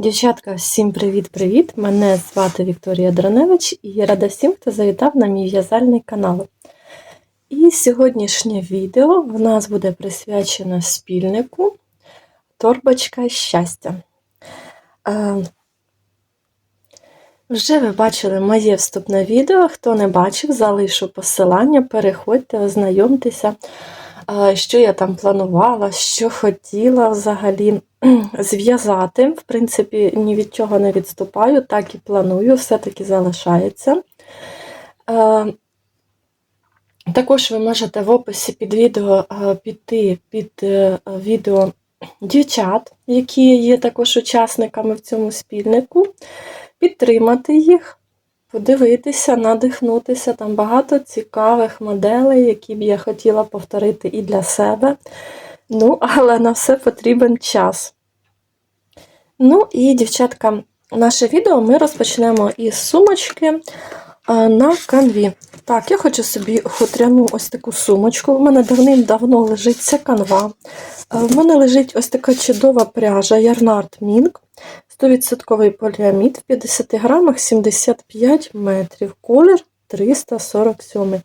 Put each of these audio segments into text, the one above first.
Дівчатка, всім привіт-привіт! Мене звати Вікторія Драневич і я рада всім, хто завітав на мій в'язальний канал. І сьогоднішнє відео в нас буде присвячено спільнику Торбочка щастя. Е, Вже ви бачили моє вступне відео. Хто не бачив, залишу посилання, переходьте, ознайомтеся, що я там планувала, що хотіла взагалі зв'язати. В принципі, ні від чого не відступаю, так і планую, все-таки залишається. Також ви можете в описі під відео піти під е, відео дівчат, які є також учасниками в цьому спільнику, підтримати їх, подивитися, надихнутися. Там багато цікавих моделей, які б я хотіла повторити і для себе. Ну, але на все потрібен час. Ну і, дівчатка, наше відео ми розпочнемо із сумочки на канві. Так, я хочу собі хутряну ось таку сумочку. У мене давним-давно лежить ця канва. В мене лежить ось така чудова пряжа Ярнард Мінк. 100% поліамід в 50 грамах 75 метрів. Колір 347.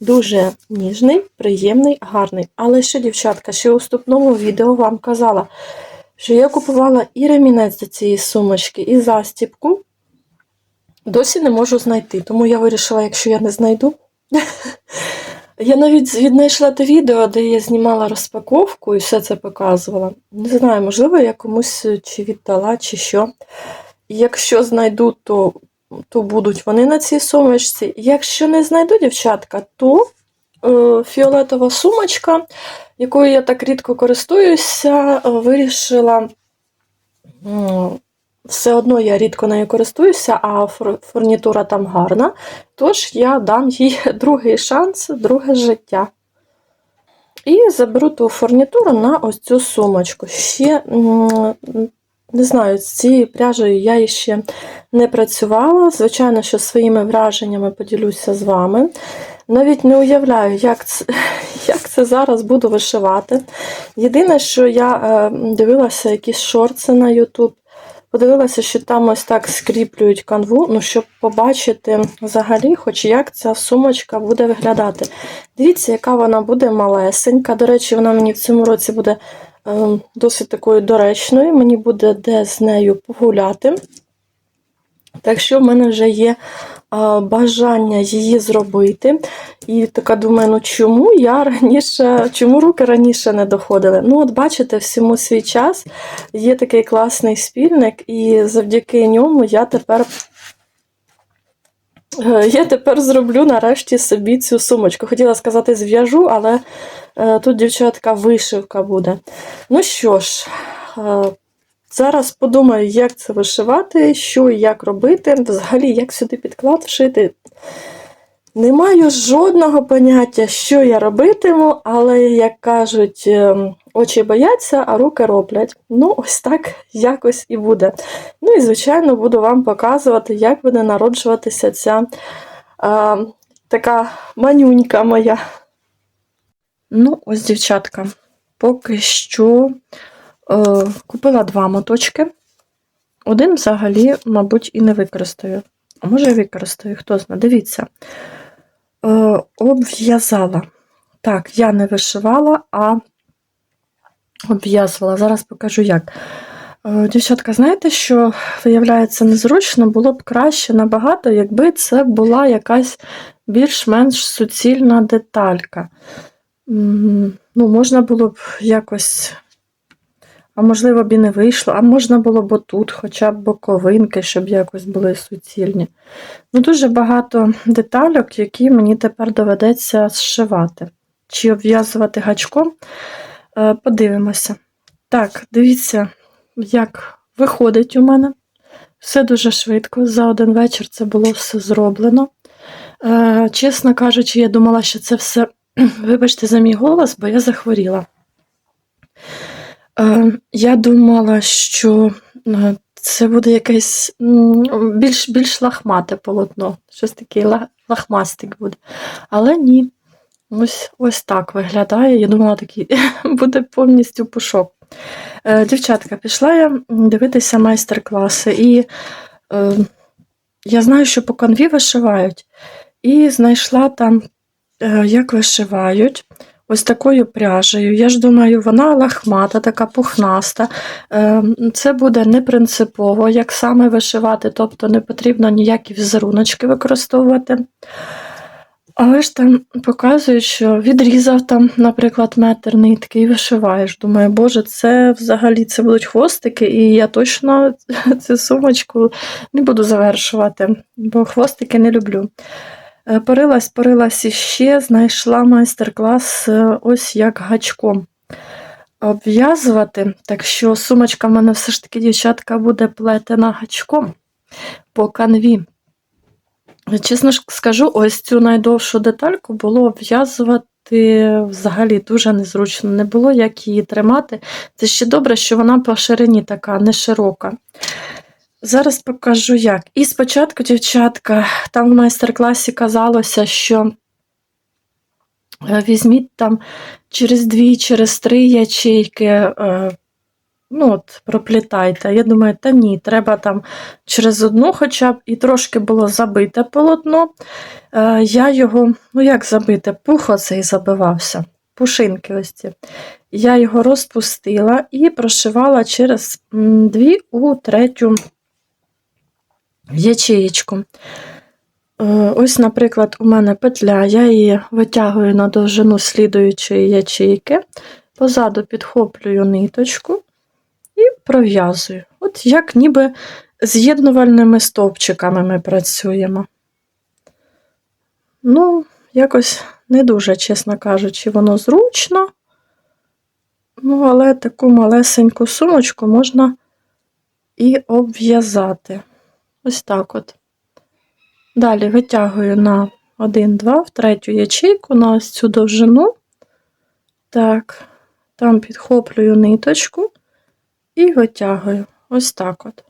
Дуже ніжний, приємний, гарний. Але ще, дівчатка, ще у вступному відео вам казала, що я купувала і ремінець до цієї сумочки, і застіпку. Досі не можу знайти. Тому я вирішила, якщо я не знайду. Я навіть віднайшла те відео, де я знімала розпаковку і все це показувала. Не знаю, можливо, я комусь чи віддала, чи що. Якщо знайду, то то будуть вони на цій сумочці. Якщо не знайду дівчатка, то е, фіолетова сумочка, якою я так рідко користуюся, е, вирішила. Все одно я рідко нею користуюся, а фур- фурнітура там гарна. Тож я дам їй другий шанс, друге життя. І заберу ту фурнітуру на ось цю сумочку. Ще не знаю, з цією пряжею я ще не працювала. Звичайно, що своїми враженнями поділюся з вами. Навіть не уявляю, як це, як це зараз буду вишивати. Єдине, що я е, дивилася якісь шорти на YouTube, подивилася, що там ось так скріплюють канву, ну, щоб побачити взагалі, хоч як ця сумочка буде виглядати. Дивіться, яка вона буде малесенька. До речі, вона мені в цьому році буде е, досить такою доречною. Мені буде де з нею погуляти. Так що в мене вже є бажання її зробити. І така думаю, ну чому я раніше, чому руки раніше не доходили? Ну, от бачите, всьому свій час є такий класний спільник, і завдяки ньому я тепер. е, Я тепер зроблю нарешті собі цю сумочку. Хотіла сказати, зв'яжу, але е, тут, дівчатка, вишивка буде. Ну що ж, е, Зараз подумаю, як це вишивати, що і як робити, взагалі, як сюди підклад вшити. Не маю жодного поняття, що я робитиму, але, як кажуть, ем, очі бояться, а руки роблять. Ну, ось так якось і буде. Ну і, звичайно, буду вам показувати, як буде народжуватися ця а, така манюнька моя. Ну, ось, дівчатка, поки що. Е, Купила два моточки. Один взагалі, мабуть, і не використаю. А може, використаю, хто знає. Дивіться. Е, Обв'язала. Так, я не вишивала, а обв'язувала. Зараз покажу як. Е, Дівчатка, знаєте, що виявляється незручно, було б краще набагато, якби це була якась більш-менш суцільна деталька. Ну, можна було б якось а можливо б і не вийшло, а можна було б тут хоча б боковинки, щоб якось були суцільні. Ну, Дуже багато детальок, які мені тепер доведеться зшивати. Чи обв'язувати гачком. Е, Подивимося. Так, дивіться, як виходить у мене. Все дуже швидко. За один вечір це було все зроблено. Е, Чесно кажучи, я думала, що це все, вибачте за мій голос, бо я захворіла. Е, Я думала, що е, це буде якесь більш, більш лахмате полотно, щось таке лахмастик буде. Але ні. Ось, ось так виглядає. Я думала, такий буде повністю пушок. Е, Дівчатка, пішла я дивитися майстер-класи, і я знаю, що по канві вишивають, і знайшла там, як вишивають. Ось такою пряжею. Я ж думаю, вона лахмата, така пухнаста. Е, Це буде не принципово, як саме вишивати, тобто не потрібно ніякі візеруночки використовувати. Але ж там показують, що відрізав там, наприклад, метр нитки і вишиваєш. Думаю, боже, це взагалі це будуть хвостики, і я точно цю сумочку не буду завершувати, бо хвостики не люблю. Е, Порилась, порилась іще, знайшла майстер-клас е, ось як гачком обв'язувати. Так що сумочка в мене все ж таки, дівчатка, буде плетена гачком по канві. Чесно ж скажу, ось цю найдовшу детальку було обв'язувати взагалі дуже незручно. Не було як її тримати. Це ще добре, що вона по ширині така, не широка. Зараз покажу як. І спочатку, дівчатка, там в майстер-класі казалося, що е, візьміть там через дві, через три ячейки, е, ну от, проплітайте. Я думаю, та ні, треба там через одну хоча б і трошки було забите полотно. Е, Я його, ну як забите, пух оцей забивався, пушинки ось ці. Я його розпустила і прошивала через дві у третю ячеєчку. Е, Ось, наприклад, у мене петля, я її витягую на довжину слідуючої ячейки, позаду підхоплюю ниточку і пров'язую. От як ніби з'єднувальними стовпчиками ми працюємо. Ну, якось не дуже, чесно кажучи, воно зручно. Ну, але таку малесеньку сумочку можна і обв'язати. Ось так от. Далі витягую на 1-2 в третю ячейку на ось цю довжину. Так, там підхоплюю ниточку і витягую. Ось так от.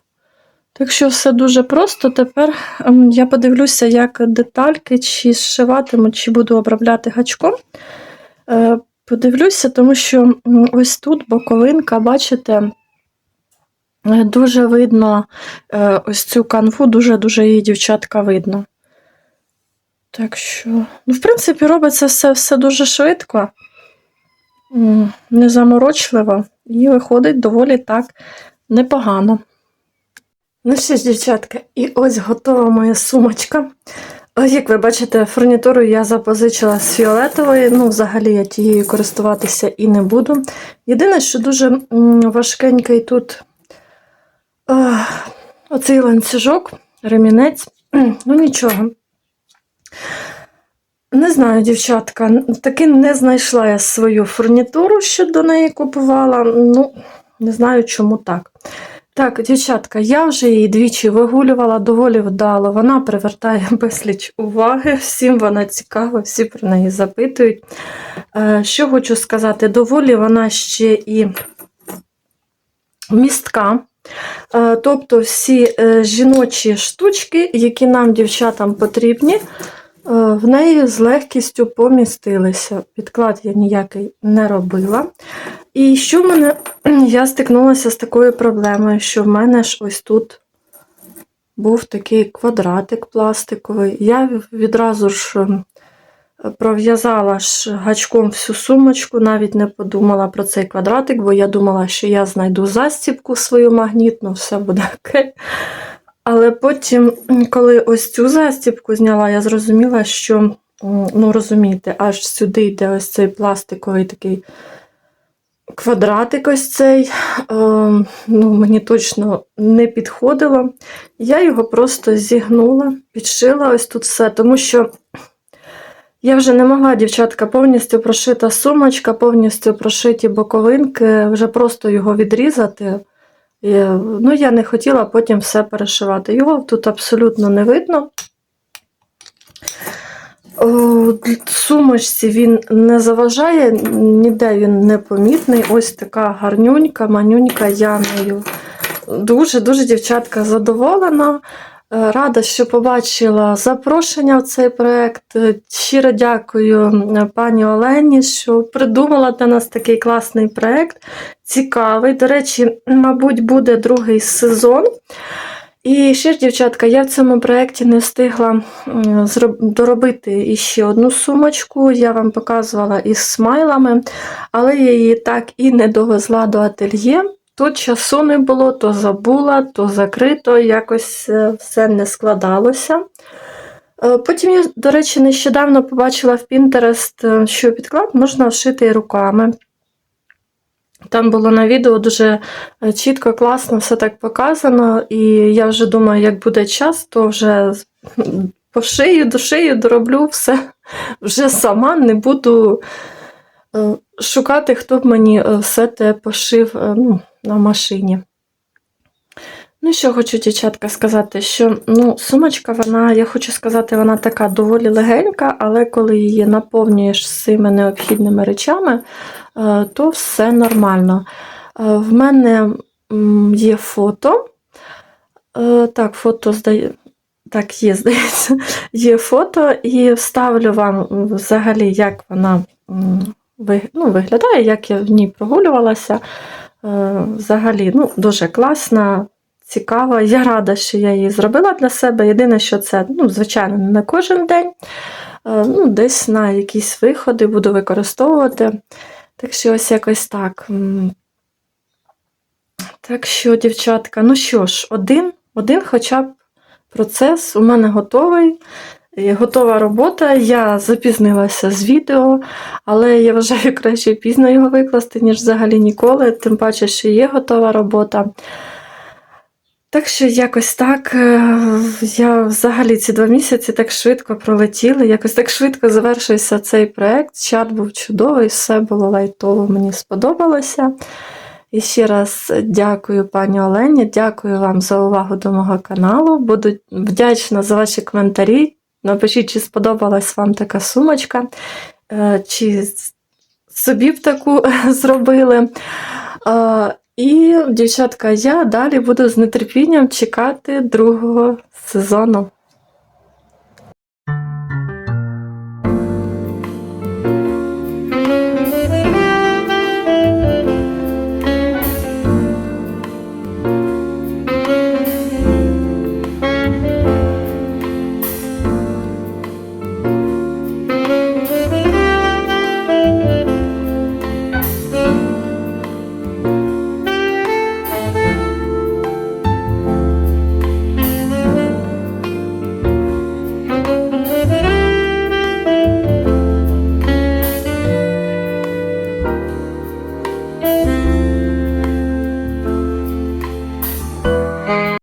Так що все дуже просто. Тепер ем, я подивлюся, як детальки, чи зшиватиму, чи буду обробляти гачком. Е, Подивлюся, тому що ось тут боковинка, бачите, дуже видно е, ось цю канву, дуже-дуже її дівчатка видно. Так що, ну, в принципі, робиться все, все дуже швидко, незаморочливо, і виходить доволі так непогано. Ну що ж, дівчатка, і ось готова моя сумочка. Ось, Як ви бачите, фурнітуру я запозичила з фіолетової, ну, взагалі я тією користуватися і не буду. Єдине, що дуже важкенький тут оцей ланцюжок, ремінець, ну нічого. Не знаю, дівчатка, таки не знайшла я свою фурнітуру, що до неї купувала. Ну, не знаю, чому так. Так, дівчатка, я вже її двічі вигулювала доволі вдало. Вона привертає безліч уваги, всім вона цікава, всі про неї запитують. Е, Що хочу сказати, доволі вона ще і містка. Е, Тобто всі е, жіночі штучки, які нам, дівчатам, потрібні, е, в неї з легкістю помістилися. Підклад я ніякий не робила. І що в мене, я стикнулася з такою проблемою, що в мене ж ось тут був такий квадратик пластиковий. Я відразу ж пров'язала ж гачком всю сумочку, навіть не подумала про цей квадратик, бо я думала, що я знайду застібку свою магнітну, все буде окей. Але потім, коли ось цю застібку зняла, я зрозуміла, що, ну розумієте, аж сюди йде ось цей пластиковий такий квадратик ось цей, е, ну, мені точно не підходило. Я його просто зігнула, підшила ось тут все, тому що я вже не могла, дівчатка, повністю прошита сумочка, повністю прошиті боковинки, вже просто його відрізати. Ну, я не хотіла потім все перешивати. Його тут абсолютно не видно. Сумочці він не заважає, ніде він не помітний. Ось така гарнюнька, манюнька, я нею дуже-дуже дівчатка задоволена. Е, Рада, що побачила запрошення в цей проект. Е, Щиро дякую пані Олені, що придумала для нас такий класний проект. Цікавий. До речі, мабуть, буде другий сезон. І ще ж, дівчатка, я в цьому проєкті не встигла доробити іще одну сумочку. Я вам показувала із смайлами, але я її так і не довезла до ательє. То часу не було, то забула, то закрито, якось е, все не складалося. Е, Потім я, до речі, нещодавно побачила в е, що підклад можна вшити руками. Там було на відео дуже е, чітко, класно, все так показано. І я вже думаю, як буде час, то вже з- пошию, дошию, дороблю все вже сама, не буду шукати, хто б мені все те пошив ну, на машині. Ну, що хочу, дівчатка, сказати, що ну, сумочка, вона, я хочу сказати, вона така доволі легенька, але коли її наповнюєш цими необхідними речами, е, то все нормально. Е, В мене є фото. Е, Так, фото здає. Так, є, здається, є фото, і вставлю вам взагалі, як вона ну, виглядає, як я в ній прогулювалася. Е, Взагалі, ну, дуже класна, цікава. Я рада, що я її зробила для себе. Єдине, що це, ну, звичайно, не кожен день. Е, Ну, десь на якісь виходи буду використовувати. Так що ось якось так. Так що, дівчатка, ну що ж, один, один хоча б процес у мене готовий. І Готова робота. Я запізнилася з відео, але я вважаю краще пізно його викласти, ніж взагалі ніколи, тим паче, що є готова робота. Так що якось так. е, Я взагалі ці два місяці так швидко пролетіли, якось так швидко завершився цей проект. Чат був чудовий, все було лайтово, мені сподобалося. І ще раз дякую пані Олені, дякую вам за увагу до мого каналу. Буду вдячна за ваші коментарі. Напишіть, чи сподобалась вам така сумочка, е, чи собі б таку зробили. І, дівчатка, я далі буду з нетерпінням чекати другого сезону.